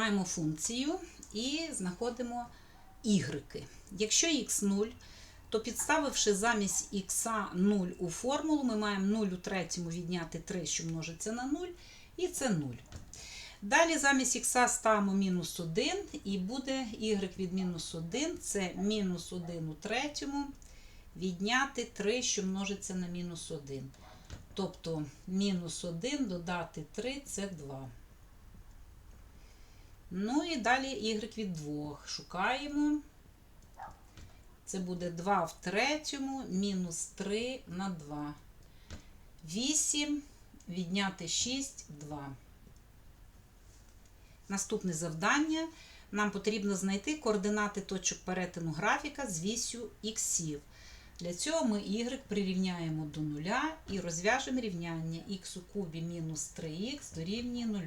маємо функцію і знаходимо ігреки. Якщо х 0, то підставивши замість х 0 у формулу, ми маємо 0 у третьому відняти 3, що множиться на 0, і це 0. Далі замість х ставимо мінус 1, і буде y від мінус 1, це мінус 1 у третьому, відняти 3, що множиться на мінус 1. Тобто мінус 1 додати 3 це 2. Ну і далі y від 2. Шукаємо. Це буде 2 в третьому, мінус 3 на 2. 8, відняти 6, 2. Наступне завдання. Нам потрібно знайти координати точок перетину графіка з вісю іксів. Для цього ми y прирівняємо до нуля і розв'яжемо рівняння х у кубі мінус 3х дорівнює 0.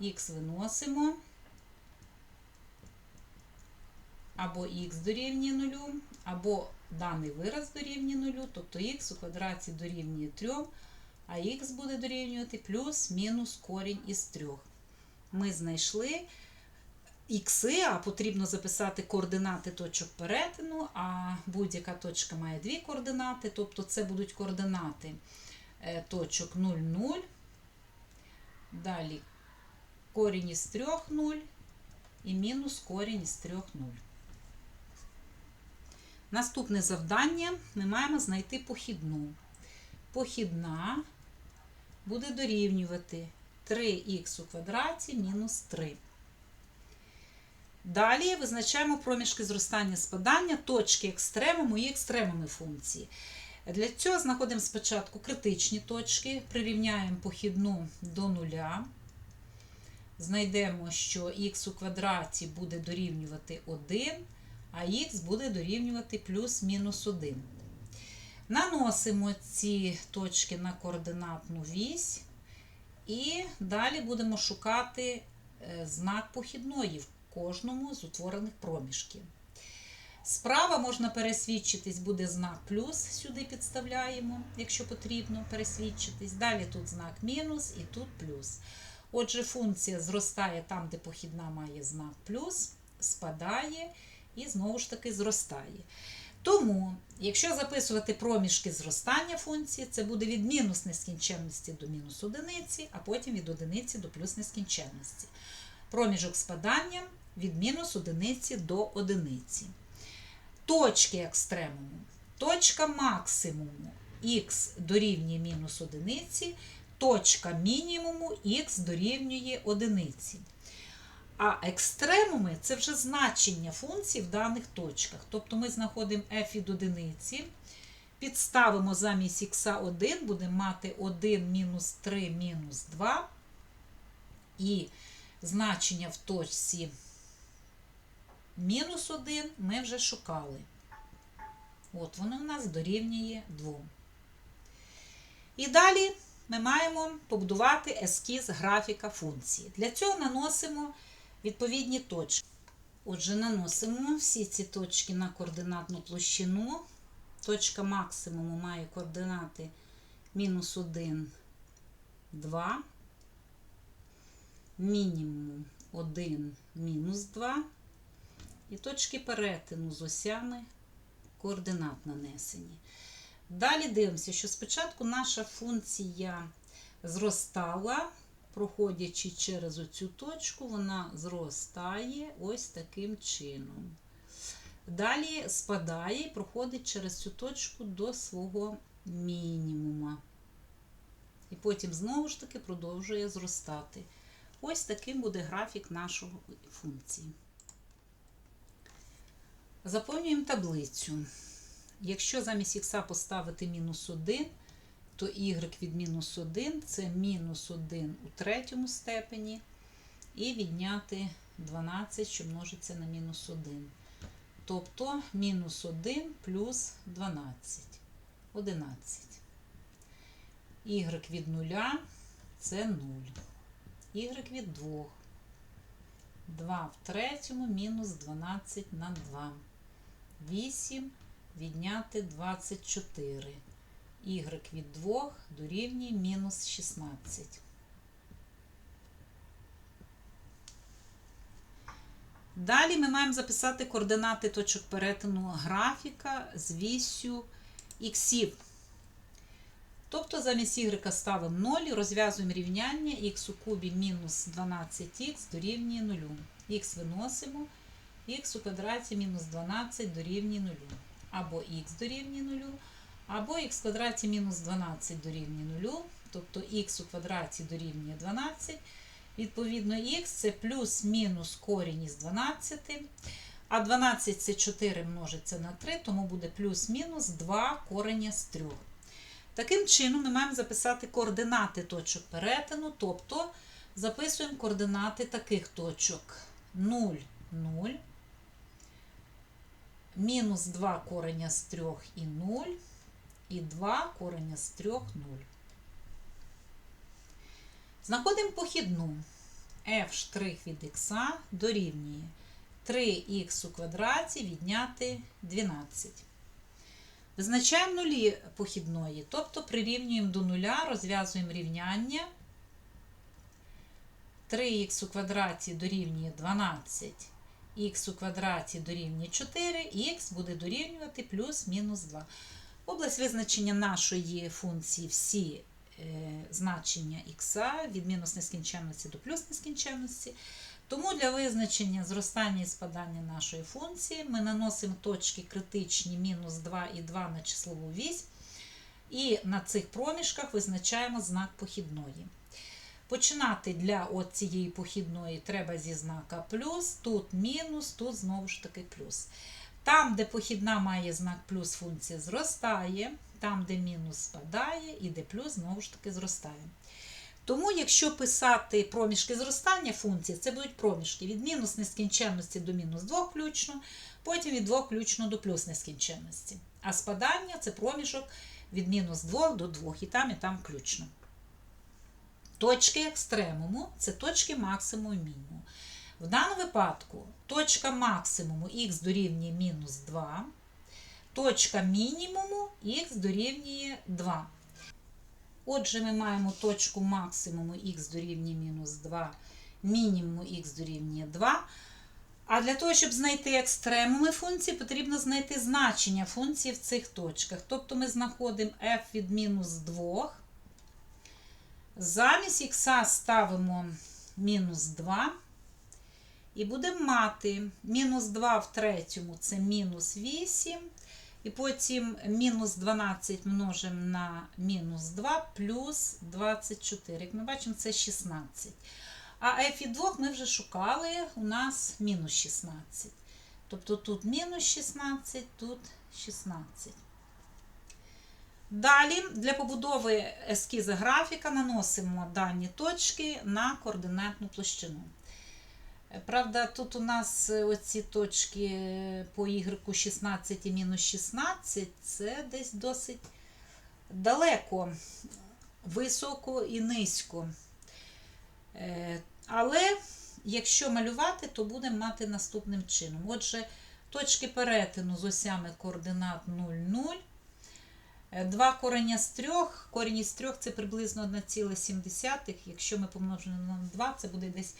Х виносимо. Або х дорівнює 0, або даний вираз дорівнює 0, тобто х у квадраті дорівнює 3, а х буде дорівнювати плюс-мінус корінь із 3. Ми знайшли ікси, а потрібно записати координати точок перетину, а будь-яка точка має дві координати, тобто це будуть координати е, точок 0, 0. Далі корінь із 3 0 і мінус корінь із 3 0. Наступне завдання ми маємо знайти похідну. Похідна буде дорівнювати 3х у квадраті мінус 3. Далі визначаємо проміжки зростання спадання, точки екстремуму і екстремуми функції. Для цього знаходимо спочатку критичні точки, прирівняємо похідну до нуля. Знайдемо, що х у квадраті буде дорівнювати 1, а х буде дорівнювати плюс-мінус 1. Наносимо ці точки на координатну вісь. І далі будемо шукати знак похідної в кожному з утворених проміжків. Справа можна пересвідчитись, буде знак плюс, сюди підставляємо, якщо потрібно пересвідчитись. Далі тут знак мінус і тут плюс. Отже, функція зростає там, де похідна має знак плюс, спадає і знову ж таки зростає. Тому, якщо записувати проміжки зростання функції, це буде від мінус нескінченності до мінус одиниці, а потім від одиниці до плюс нескінченності. Проміжок спадання від мінус одиниці до одиниці. Точки екстремуму. Точка максимуму х дорівнює мінус одиниці, точка мінімуму х дорівнює одиниці. А екстремуми це вже значення функцій в даних точках. Тобто ми знаходимо f від одиниці, підставимо замість х 1, будемо мати 1 мінус 3 мінус 2. І значення в точці мінус 1 ми вже шукали. От воно у нас дорівнює 2. І далі ми маємо побудувати ескіз графіка функції. Для цього наносимо відповідні точки. Отже, наносимо всі ці точки на координатну площину. Точка максимуму має координати мінус 1, 2, мінімум 1, мінус 2. І точки перетину з осями координат нанесені. Далі дивимося, що спочатку наша функція зростала, проходячи через оцю точку, вона зростає ось таким чином. Далі спадає і проходить через цю точку до свого мінімума. І потім знову ж таки продовжує зростати. Ось таким буде графік нашої функції. Заповнюємо таблицю. Якщо замість х поставити мінус 1, то y від мінус 1 це мінус 1 у третьому степені, і відняти 12, що множиться на мінус 1. Тобто мінус 1 плюс 12. 11. Y від 0 це 0. Y від 2. 2 в третьому мінус 12 на 2. 8 відняти 24. Y від 2 дорівнює мінус 16. Далі ми маємо записати координати точок перетину графіка з вісю іксів. Тобто замість y ставимо 0 розв'язуємо рівняння х у кубі мінус 12х дорівнює 0. Х виносимо, х у квадраті мінус 12 дорівнює 0. Або х дорівнює 0, або х квадраті мінус 12 дорівнює 0, тобто х у квадраті дорівнює 12. Відповідно, х це плюс-мінус корінь із 12. А 12 це 4 множиться на 3, тому буде плюс-мінус 2 корення з 3. Таким чином, ми маємо записати координати точок перетину, тобто записуємо координати таких точок 0, 0, мінус 2 корення з 3 і 0, і 2 корення з 3 0. Знаходимо похідну f' від х дорівнює 3х у квадраті відняти 12. Визначаємо нулі похідної, тобто прирівнюємо до нуля, розв'язуємо рівняння. 3х у квадраті дорівнює 12, х у квадраті дорівнює 4, і х буде дорівнювати плюс-мінус 2. Область визначення нашої функції всі е, значення х від мінус нескінченності до плюс нескінченності. Тому для визначення зростання і спадання нашої функції ми наносимо точки критичні мінус 2 і 2 на числову вісь, і на цих проміжках визначаємо знак похідної. Починати для от цієї похідної треба зі знака плюс, тут мінус, тут знову ж таки плюс. Там, де похідна має знак плюс, функція зростає, там, де мінус спадає, і де плюс знову ж таки зростає. Тому, якщо писати проміжки зростання функції, це будуть проміжки від мінус нескінченності до мінус 2 включно, потім від 2 включно до плюс нескінченності. А спадання це проміжок від мінус 2 до 2, і там, і там включно. Точки екстремуму це точки максимуму і мінімуму. В даному випадку точка максимуму х дорівнює мінус 2, точка мінімуму х дорівнює 2. Отже, ми маємо точку максимуму х дорівнює мінус 2, мінімуму х дорівнює 2. А для того, щоб знайти екстремуми функції, потрібно знайти значення функції в цих точках. Тобто ми знаходимо f від мінус 2. Замість х ставимо мінус 2. І будемо мати мінус 2 в третьому це мінус 8. І потім мінус 12 множимо на мінус 2 плюс 24. Як ми бачимо, це 16. А f від 2 ми вже шукали, у нас мінус 16. Тобто тут мінус 16, тут 16. Далі для побудови ескіза графіка наносимо дані точки на координатну площину. Правда, тут у нас оці точки по y 16 і мінус 16, це десь досить далеко, високо і низько. Е, Але якщо малювати, то будемо мати наступним чином. Отже, точки перетину з осями координат 0, 0. 2 корення з 3, корінь із 3 це приблизно 1,7. Якщо ми помножимо на 2, це буде десь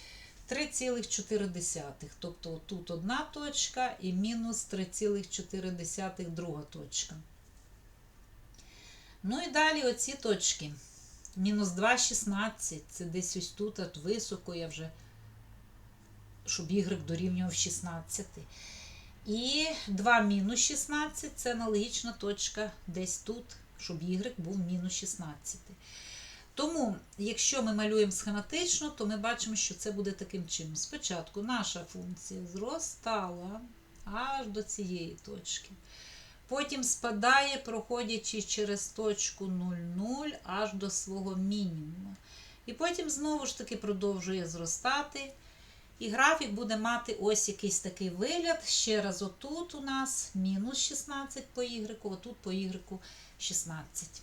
3,4. Тобто тут одна точка і мінус 3,4 друга точка. Ну і далі оці точки. Мінус 2,16. Це десь ось тут, от високо я вже, щоб y дорівнював 16. І 2 мінус 16 це аналогічна точка десь тут, щоб y був мінус 16. Тому, якщо ми малюємо схематично, то ми бачимо, що це буде таким чином. Спочатку наша функція зростала аж до цієї точки. Потім спадає, проходячи через точку 0,0 аж до свого мінімуму. І потім знову ж таки продовжує зростати. І графік буде мати ось якийсь такий вигляд. Ще раз, отут у нас мінус 16 по y, отут по y 16.